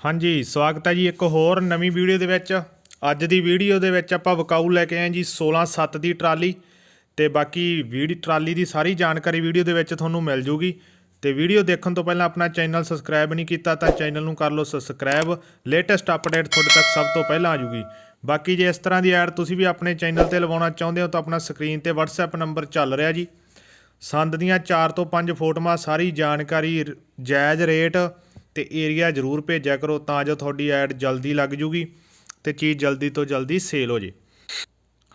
ਹਾਂਜੀ, ਸਵਾਗਤ ਹੈ ਜੀ ਇੱਕ ਹੋਰ ਨਵੀਂ ਵੀਡੀਓ ਦੇ ਵਿੱਚ। ਅੱਜ ਦੀ ਵੀਡੀਓ ਦੇ ਵਿੱਚ ਆਪਾਂ ਵਕਾਊ ਲੈ ਕੇ ਆਏ ਜੀ 16 7 ਦੀ ਟਰਾਲੀ। ਤੇ ਬਾਕੀ ਵੀਡੀ, ਟਰਾਲੀ ਦੀ ਸਾਰੀ ਜਾਣਕਾਰੀ ਵੀਡੀਓ ਦੇ ਵਿੱਚ ਤੁਹਾਨੂੰ ਮਿਲ ਜੂਗੀ। ਤੇ ਵੀਡੀਓ ਦੇਖਣ ਤੋਂ ਪਹਿਲਾਂ ਆਪਣਾ ਚੈਨਲ ਸਬਸਕ੍ਰਾਈਬ ਨਹੀਂ ਕੀਤਾ ਤਾਂ ਚੈਨਲ ਨੂੰ ਕਰ ਲਓ ਸਬਸਕ੍ਰਾਈਬ। ਲੇਟੈਸਟ ਅਪਡੇਟ ਤੁਹਾਡੇ ਤੱਕ ਸਭ ਤੋਂ ਪਹਿਲਾਂ ਆ ਜੂਗੀ। ਬਾਕੀ ਜੇ ਇਸ ਤਰ੍ਹਾਂ ਦੀ ਐਡ ਤੁਸੀਂ ਵੀ ਆਪਣੇ ਚੈਨਲ ਤੇ ਲਵਾਉਣਾ ਚਾਹੁੰਦੇ ਹੋ ਤਾਂ ਆਪਣਾ ਸਕਰੀਨ ਤੇ WhatsApp ਨੰਬਰ ਚੱਲ ਰਿਹਾ ਜੀ। ਸੰਦ ਦੀਆਂ 4 ਤੋਂ 5 ਫੋਟੋਆਂ, ਸਾਰੀ ਜਾਣਕਾਰੀ ਜਾਇਜ਼ ਰੇਟ ਤੇ ਏਰੀਆ ਜ਼ਰੂਰ ਭੇਜਿਆ ਕਰੋ ਤਾਂ ਜੋ ਤੁਹਾਡੀ ਐਡ ਜਲਦੀ ਲੱਗ ਜੂਗੀ ਤੇ ਚੀਜ਼ ਜਲਦੀ ਤੋਂ ਜਲਦੀ ਸੇਲ ਹੋ ਜੇ।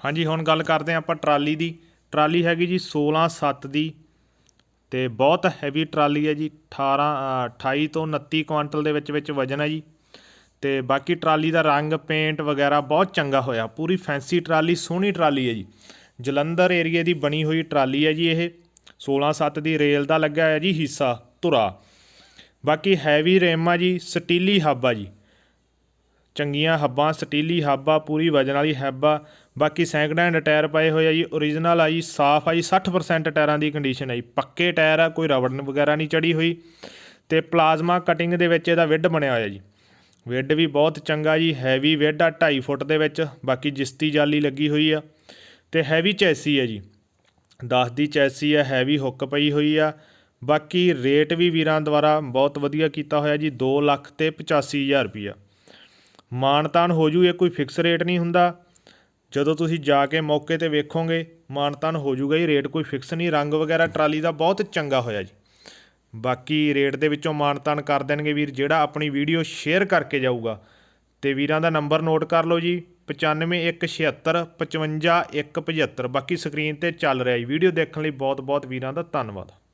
ਹਾਂਜੀ ਹੁਣ ਗੱਲ ਕਰਦੇ ਹਾਂ ਆਪਾਂ ਟਰਾਲੀ ਦੀ। ਟਰਾਲੀ ਹੈਗੀ ਜੀ 16 7 ਦੀ ਤੇ ਬਹੁਤ ਹੈਵੀ ਟਰਾਲੀ ਹੈ ਜੀ 18 ਅ, 28 ਤੋਂ 29 ਕੁਆਂਟਲ ਦੇ ਵਿੱਚ ਵਿੱਚ ਵਜਨ ਹੈ ਜੀ। ਤੇ ਬਾਕੀ ਟਰਾਲੀ ਦਾ ਰੰਗ ਪੇਂਟ ਵਗੈਰਾ ਬਹੁਤ ਚੰਗਾ ਹੋਇਆ। ਪੂਰੀ ਫੈਂਸੀ ਟਰਾਲੀ ਸੋਹਣੀ ਟਰਾਲੀ ਹੈ ਜੀ। ਜਲੰਧਰ ਏਰੀਏ ਦੀ ਬਣੀ ਹੋਈ ਟਰਾਲੀ ਹੈ ਜੀ ਇਹ। 16 7 ਦੀ ਰੇਲ ਦਾ ਲੱਗਾ ਹੈ ਜੀ ਹਿੱਸਾ ਧੁਰਾ। ਬਾਕੀ ਹੈਵੀ ਰੇਮ ਆ ਜੀ, ਸਟੀਲੀ ਹੱਬ ਆ ਜੀ। ਚੰਗੀਆਂ ਹੱਬਾਂ, ਸਟੀਲੀ ਹੱਬ ਆ, ਪੂਰੀ ਵਜਨ ਵਾਲੀ ਹੱਬ ਆ। ਬਾਕੀ ਸੈਂਕਡ ਹੈਂਡ ਟਾਇਰ ਪਏ ਹੋਏ ਆ ਜੀ ਓਰੀਜਨਲ ਆ ਜੀ, ਸਾਫ਼ ਆ ਜੀ 60% ਟਾਇਰਾਂ ਦੀ ਕੰਡੀਸ਼ਨ ਆ ਜੀ। ਪੱਕੇ ਟਾਇਰ ਆ, ਕੋਈ ਰਬੜ ਵਗੈਰਾ ਨਹੀਂ ਚੜੀ ਹੋਈ। ਤੇ ਪਲਾਜ਼ਮਾ ਕਟਿੰਗ ਦੇ ਵਿੱਚ ਇਹਦਾ ਵਿੱਡ ਬਣਿਆ ਹੋਇਆ ਜੀ। ਵਿੱਡ ਵੀ ਬਹੁਤ ਚੰਗਾ ਜੀ, ਹੈਵੀ ਵਿੱਡ ਆ 2.5 ਫੁੱਟ ਦੇ ਵਿੱਚ, ਬਾਕੀ ਜਿਸਤੀ ਜਾਲੀ ਲੱਗੀ ਹੋਈ ਆ। ਤੇ ਹੈਵੀ ਚੈਸੀ ਆ ਜੀ। 10 ਦੀ ਚੈਸੀ ਆ, ਹੈਵੀ ਹੁੱਕ ਪਈ ਹੋਈ ਆ। ਬਾਕੀ ਰੇਟ ਵੀ ਵੀਰਾਂ ਦੁਆਰਾ ਬਹੁਤ ਵਧੀਆ ਕੀਤਾ ਹੋਇਆ ਜੀ 2 ਲੱਖ ਤੇ 85000 ਰੁਪਈਆ। ਮਾਨਤਾਨ ਹੋ ਜੂ, ਇਹ ਕੋਈ ਫਿਕਸ ਰੇਟ ਨਹੀਂ ਹੁੰਦਾ। ਜਦੋਂ ਤੁਸੀਂ ਜਾ ਕੇ ਮੌਕੇ ਤੇ ਵੇਖੋਗੇ, ਮਾਨਤਾਨ ਹੋ ਜੂਗਾ ਜੀ, ਰੇਟ ਕੋਈ ਫਿਕਸ ਨਹੀਂ, ਰੰਗ ਵਗੈਰਾ ਟਰਾਲੀ ਦਾ ਬਹੁਤ ਚੰਗਾ ਹੋਇਆ ਜੀ। ਬਾਕੀ ਰੇਟ ਦੇ ਵਿੱਚੋਂ ਮਾਨਤਾਨ ਕਰ ਦੇਣਗੇ ਵੀਰ, ਜਿਹੜਾ ਆਪਣੀ ਵੀਡੀਓ ਸ਼ੇਅਰ ਕਰਕੇ ਜਾਊਗਾ। ਤੇ ਵੀਰਾਂ ਦਾ ਨੰਬਰ ਨੋਟ ਕਰ ਲਓ ਜੀ 9517 55 175 ਬਾਕੀ ਸਕਰੀਨ ਤੇ ਚੱਲ ਰਿਹਾ ਜੀ, ਵੀਡੀਓ ਦੇਖਣ ਲਈ ਬਹੁਤ ਬਹੁਤ ਵੀਰਾਂ ਦਾ ਧੰਨਵਾਦ।